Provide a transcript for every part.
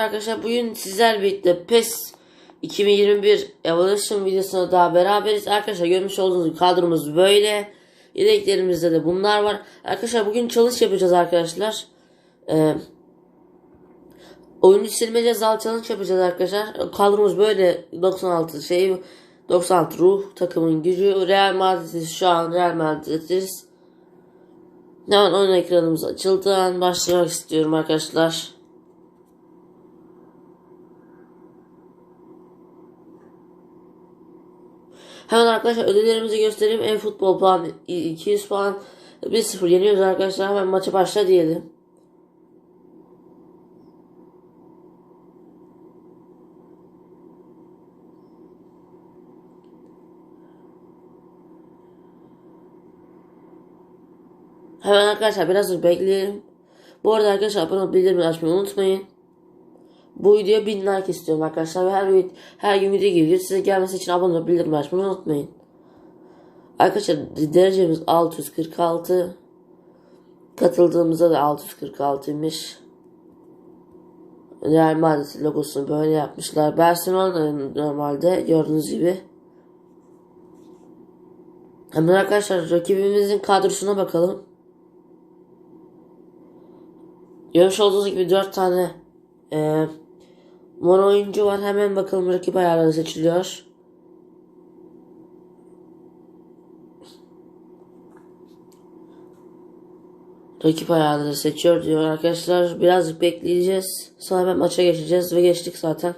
arkadaşlar. Bugün sizler birlikte PES 2021 Evolution videosuna daha beraberiz. Arkadaşlar görmüş olduğunuz kadromuz böyle. Yedeklerimizde de bunlar var. Arkadaşlar bugün çalış yapacağız arkadaşlar. Ee, oyuncu silme cezalı challenge yapacağız arkadaşlar. Kadromuz böyle 96 şey 96 ruh takımın gücü Real Madrid'iz şu an Real Madrid'iz. Hemen oyun ekranımız açıldı. başlamak istiyorum arkadaşlar. Hemen arkadaşlar ödüllerimizi göstereyim. En futbol puan 200 puan 1-0 yeniyoruz arkadaşlar. Hemen maça başla diyelim. Hemen arkadaşlar biraz bekleyelim. Bu arada arkadaşlar abone olup bildirimleri açmayı unutmayın. Bu videoya 1000 like istiyorum arkadaşlar ve her, her gün video geliyor. Size gelmesi için abone olup bildirimleri açmayı unutmayın. Arkadaşlar derecemiz 646. Katıldığımızda da 646'ymış. Real Madrid logosunu böyle yapmışlar. Barcelona normalde gördüğünüz gibi. Hemen arkadaşlar rakibimizin kadrosuna bakalım. Görmüş olduğunuz gibi 4 tane e, mono oyuncu var. Hemen bakalım rakip ayarları seçiliyor. Rakip ayarları seçiyor diyor arkadaşlar. Birazcık bekleyeceğiz. Sonra hemen maça geçeceğiz ve geçtik zaten.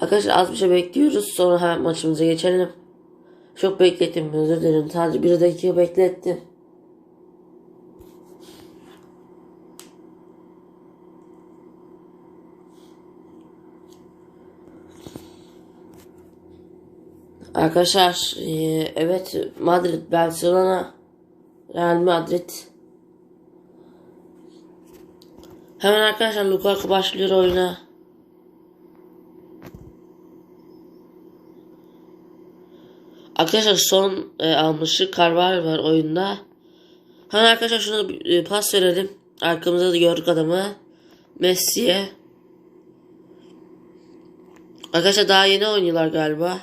Arkadaşlar az bir şey bekliyoruz. Sonra hemen maçımıza geçelim. Çok beklettim. Özür dilerim. Sadece bir dakika beklettim. Arkadaşlar eee, evet Madrid, Barcelona, Real Madrid. Hemen arkadaşlar Lukaku başlıyor oyuna. Arkadaşlar son e, almışı Carvalho var oyunda. Hemen arkadaşlar bir, e, pas verelim. Arkamızda da gördük adamı. Messi'ye. Arkadaşlar daha yeni oynuyorlar galiba.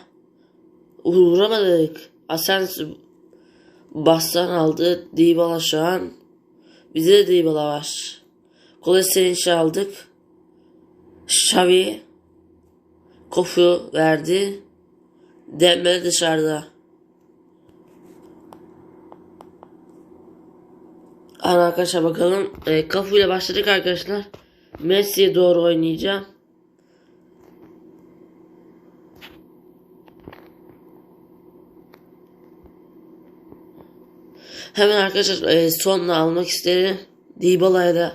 Uğramadık. Asensio bastan aldı. Dybala şu an. Bizde de Dybala var. Kolasinac aldık. Xavi Kofu verdi. Dembele dışarıda. Hadi arkadaşlar bakalım. E, kafayla başladık arkadaşlar. Messi'ye doğru oynayacağım. Hemen arkadaşlar e, sonla almak isterim. Dybala'ya da.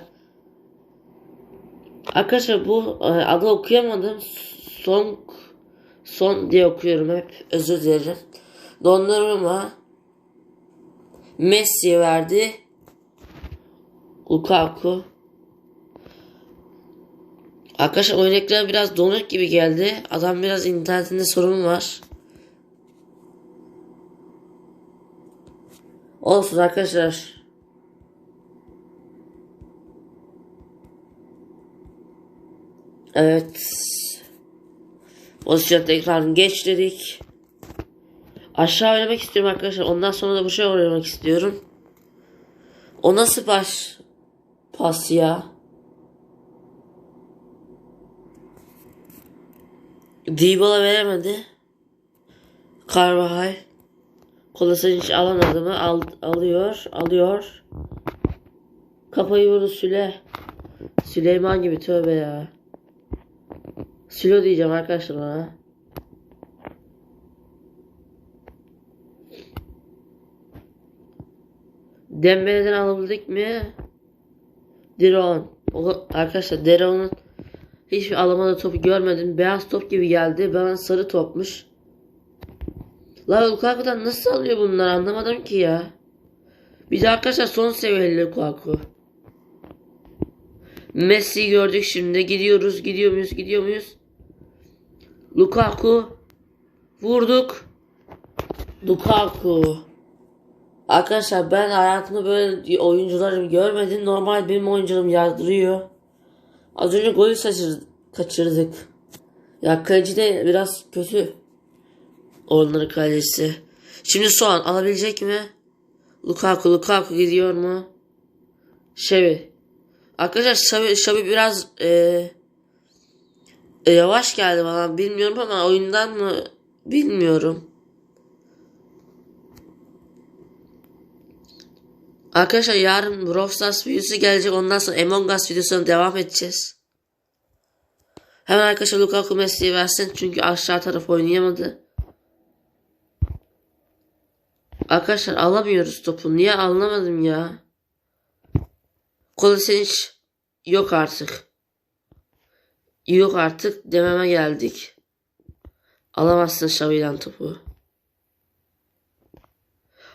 Arkadaşlar bu e, adı okuyamadım. Son son diye okuyorum hep. Özür dilerim. Donnarumma Messi verdi. Lukaku. Arkadaşlar oyun ekranı biraz donuk gibi geldi. Adam biraz internetinde sorun var. Olsun arkadaşlar. Evet. Pozisyon tekrar geç dedik. Aşağı oynamak istiyorum arkadaşlar. Ondan sonra da bu şey oynamak istiyorum. O nasıl baş pas ya? Dybala veremedi. Carvajal. Kolasını hiç alamadı mı? Al, alıyor. Alıyor. Kafayı vurdu Süle. Süleyman gibi tövbe ya. Sülo diyeceğim arkadaşlar ona. Dembele'den alabildik mi? Diron. Arkadaşlar Diron'un hiçbir alamadığı topu görmedim. Beyaz top gibi geldi. Bana sarı topmuş. La Lukaku'dan nasıl alıyor bunlar anlamadım ki ya. Bir de arkadaşlar son seviyeli Lukaku. Messi gördük şimdi. Gidiyoruz. Gidiyor muyuz? Gidiyor muyuz? Lukaku. Vurduk. Lukaku. Arkadaşlar ben hayatımda böyle oyuncuları görmedim. Normal benim oyuncularım yardırıyor. Az önce golü kaçırdık. Ya kaleci de biraz kötü. Onların kalecisi. Şimdi Soğan alabilecek mi? Lukaku Lukaku gidiyor mu? Şevi. Arkadaşlar Şavi, Şavi biraz eee e, yavaş geldi bana bilmiyorum ama oyundan mı bilmiyorum. Arkadaşlar yarın Brawl Stars videosu gelecek ondan sonra Among Us videosuna devam edeceğiz. Hemen arkadaşlar Lukaku Messi'yi versin çünkü aşağı taraf oynayamadı. Arkadaşlar alamıyoruz topu. Niye anlamadım ya? Kolasinic yok artık. Yok artık dememe geldik. Alamazsın Xavi'den topu.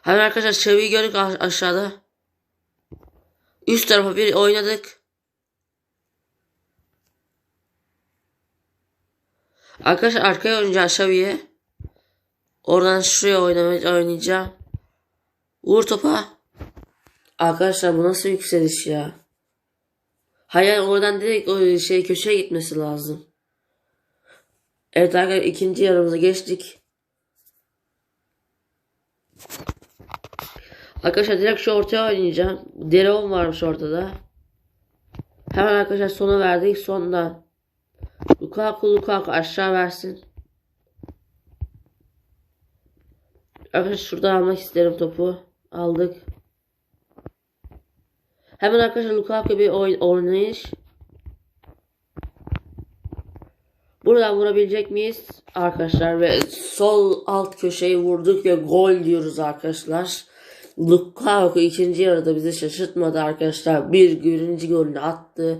Hemen arkadaşlar Xavi'yi gördük aşağıda. Üst tarafa bir oynadık. Arkadaşlar arkaya oynayacağım Xavi'ye. Oradan şuraya oynayacağım. Vur topa. Arkadaşlar bu nasıl yükseliş ya? Hayır oradan direkt o şey köşeye gitmesi lazım. Evet arkadaşlar ikinci yarımıza geçtik. Arkadaşlar direkt şu ortaya oynayacağım. Dereon varmış ortada. Hemen arkadaşlar sona verdik. Sondan. Lukaku Lukaku aşağı versin. Arkadaşlar şuradan almak isterim topu. Aldık. Hemen arkadaşlar Lukaku bir oyn oynayış. Buradan vurabilecek miyiz? Arkadaşlar ve sol alt köşeyi vurduk ve gol diyoruz arkadaşlar. Lukaku ikinci yarıda bizi şaşırtmadı arkadaşlar. Bir birinci golünü attı.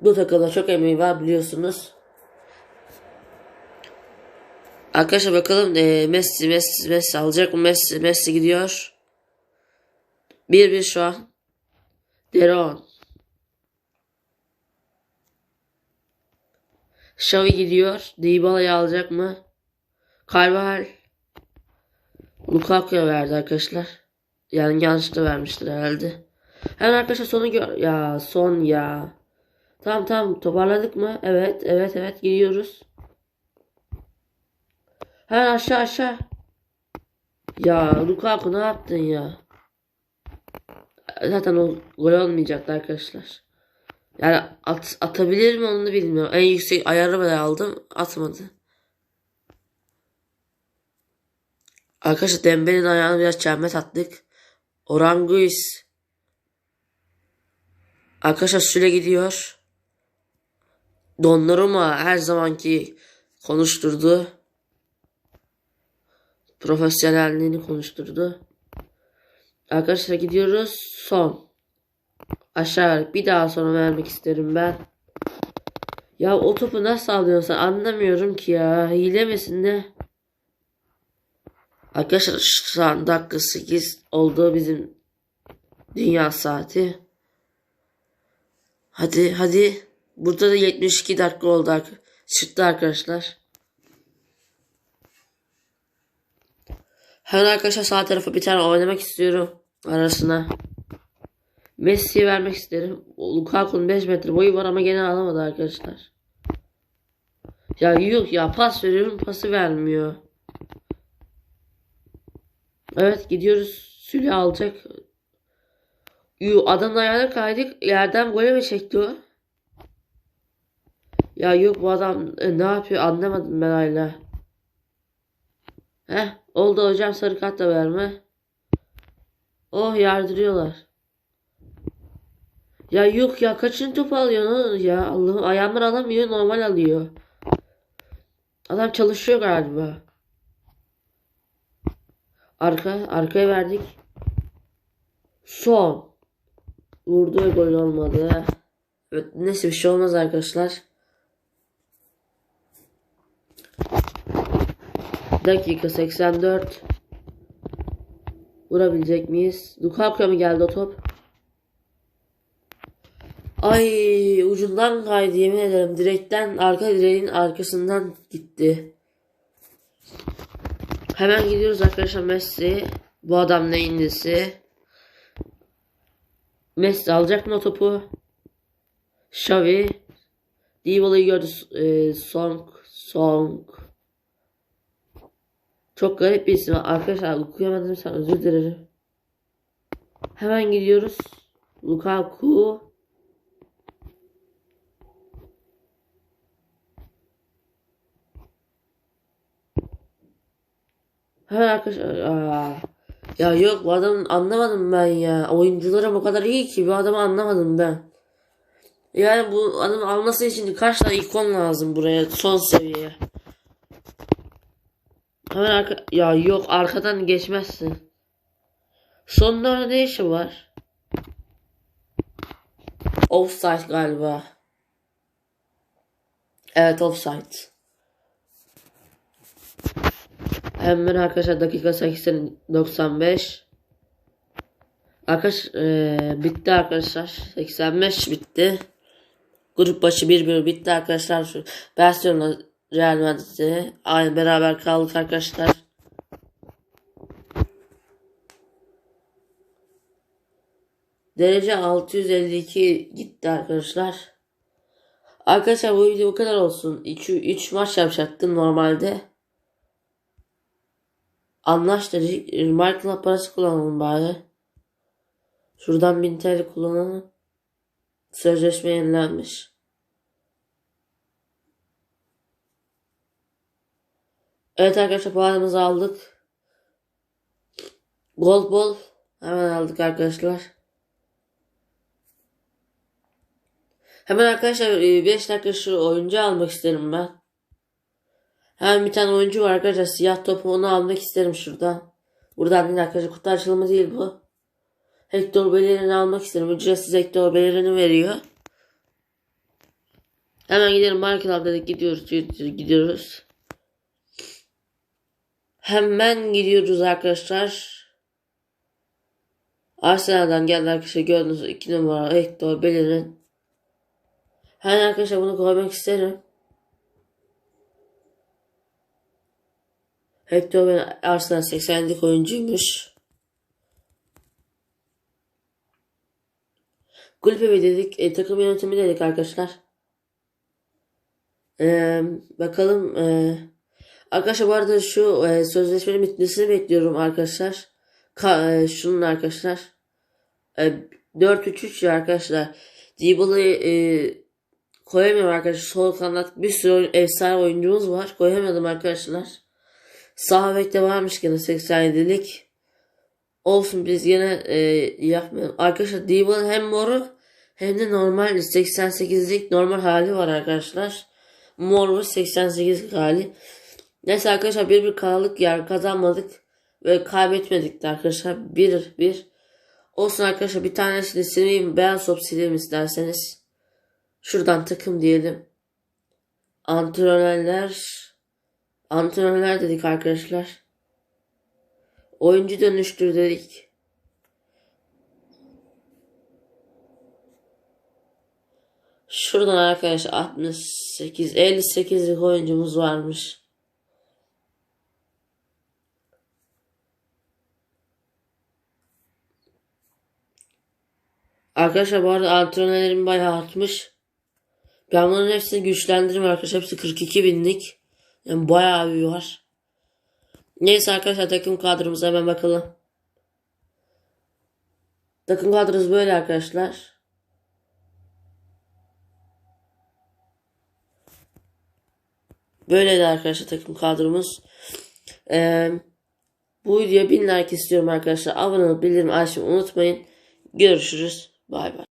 Bu takımda çok emeği var biliyorsunuz. Arkadaşlar bakalım e, Messi Messi Messi alacak mı? Messi Messi gidiyor. 1-1 şu an. Deron. Xavi gidiyor. Dybala'yı alacak mı? Carvajal. Lukaku'ya verdi arkadaşlar. Yani yanlışlıkla vermiştir herhalde. Hemen arkadaşlar sonu gör... Ya son ya. Tamam tamam toparladık mı? Evet evet evet gidiyoruz. Hemen aşağı aşağı. Ya Lukaku ne yaptın ya? Zaten o gol olmayacaktı arkadaşlar. Yani at, atabilir mi onu bilmiyorum. En yüksek ayarı bile aldım. Atmadı. Arkadaşlar Dembele'nin ayağını biraz çelme attık. Oranguis. Arkadaşlar süre gidiyor. Donnarumma her zamanki konuşturdu. Profesyonelliğini konuşturdu. Arkadaşlar gidiyoruz. Son. Aşağı bir daha sonra vermek isterim ben. Ya o topu nasıl alıyorsun anlamıyorum ki ya. Hile misin ne? Arkadaşlar şu an dakika 8 oldu bizim dünya saati. Hadi hadi. Burada da 72 dakika oldu. Çıktı arkadaşlar. Hemen arkadaşlar sağ tarafa bir tane oynamak istiyorum. Arasına. Messi'ye vermek isterim. Lukaku'nun 5 metre boyu var ama gene alamadı arkadaşlar. Ya yok ya pas veriyorum pası vermiyor. Evet gidiyoruz. Süle alacak. Yu adamın ayağına kaydık. Yerden gole mi çekti o? Ya yok bu adam e, ne yapıyor anlamadım ben hala. Heh oldu hocam sarı kart da verme. Oh yardırıyorlar. Ya yok ya kaçıncı topu alıyor ya Allah'ım ayağımdan alamıyor normal alıyor. Adam çalışıyor galiba. Arka arkaya verdik. Son. Vurdu gol olmadı. Evet neyse bir şey olmaz arkadaşlar. Dakika 84. Vurabilecek miyiz? Lukaku'ya mı geldi o top? Ay ucundan kaydı yemin ederim. Direkten arka direğin arkasından gitti. Hemen gidiyoruz arkadaşlar Messi. Bu adam neyin nesi? Messi alacak mı o topu? Xavi. Dybala'yı gördü. E, Song. Song. Çok garip bir isim. Arkadaşlar okuyamadım sen özür dilerim. Hemen gidiyoruz. Lukaku. Hemen arkadaşlar. Aa. Ya yok bu adamın anlamadım ben ya. Oyuncularım o kadar iyi ki bu adamı anlamadım ben. Yani bu adamı alması için kaç tane ikon lazım buraya son seviyeye. Hemen arka... Ya yok arkadan geçmezsin. Sonunda ne işi var? Offside galiba. Evet offside. Hemen arkadaşlar dakika 80 95. Arkadaş eee, bitti arkadaşlar. 85 bitti. Grup başı 1-1 bitti arkadaşlar. Barcelona Real Madrid'de aynı beraber kaldık arkadaşlar. Derece 652 gitti arkadaşlar. Arkadaşlar bu video bu kadar olsun. 3 maç yapacaktım normalde. Anlaş dedik. Michael'a parası kullanalım bari. Şuradan 1000 TL kullanalım. Sözleşme yenilenmiş. Evet arkadaşlar puanımızı aldık. Gold ball hemen aldık arkadaşlar. Hemen arkadaşlar 5 dakika şu oyuncu almak isterim ben. Hemen bir tane oyuncu var arkadaşlar siyah topu onu almak isterim şuradan. Buradan değil arkadaşlar kutu açılımı değil bu. Hector Bellerin'i almak isterim. Ücretsiz Hector Bellerin'i veriyor. Hemen gidelim Market dedik gidiyoruz gidiyoruz. Hemen gidiyoruz arkadaşlar. Arsenal'dan geldi arkadaşlar gördüğünüz 2 numara Hector Bellerin. Hemen arkadaşlar bunu koymak isterim. Hector ben Arsenal 80'lik oyuncuymuş. Kulüp evi dedik. E, takım yönetimi dedik arkadaşlar. E, bakalım. E, arkadaşlar bu arada şu e, sözleşmenin bitmesini bekliyorum arkadaşlar. Ka, e, şunun arkadaşlar. E, 4-3-3 ya arkadaşlar. Dybala'yı e, koyamıyorum arkadaşlar. Sol kanat bir sürü efsane oyuncumuz var. Koyamadım arkadaşlar. Sağ bekte varmış gene 87'lik. Olsun biz yine e, yapmayalım. Arkadaşlar Dybala hem moru hem de normal 88'lik normal hali var arkadaşlar. Mor ve 88'lik hali. Neyse arkadaşlar bir bir kalalık yer kazanmadık ve kaybetmedik de arkadaşlar. Bir bir. Olsun arkadaşlar bir tanesini sileyim. Beyaz top sileyim isterseniz. Şuradan takım diyelim. Antrenörler Antrenörler dedik arkadaşlar. Oyuncu dönüştür dedik. Şuradan arkadaşlar 68 58'lik oyuncumuz varmış. Arkadaşlar bu arada antrenörlerim bayağı artmış. Ben bunların hepsini güçlendiririm arkadaşlar. Hepsi 42 binlik. Yani bayağı bir var. Neyse arkadaşlar takım kadromuza hemen bakalım. Takım kadrosu böyle arkadaşlar. Böyleydi arkadaşlar takım kadromuz. Ee, bu videoya bin like istiyorum arkadaşlar. Abone olup bildirim açmayı unutmayın. Görüşürüz. Bay bay.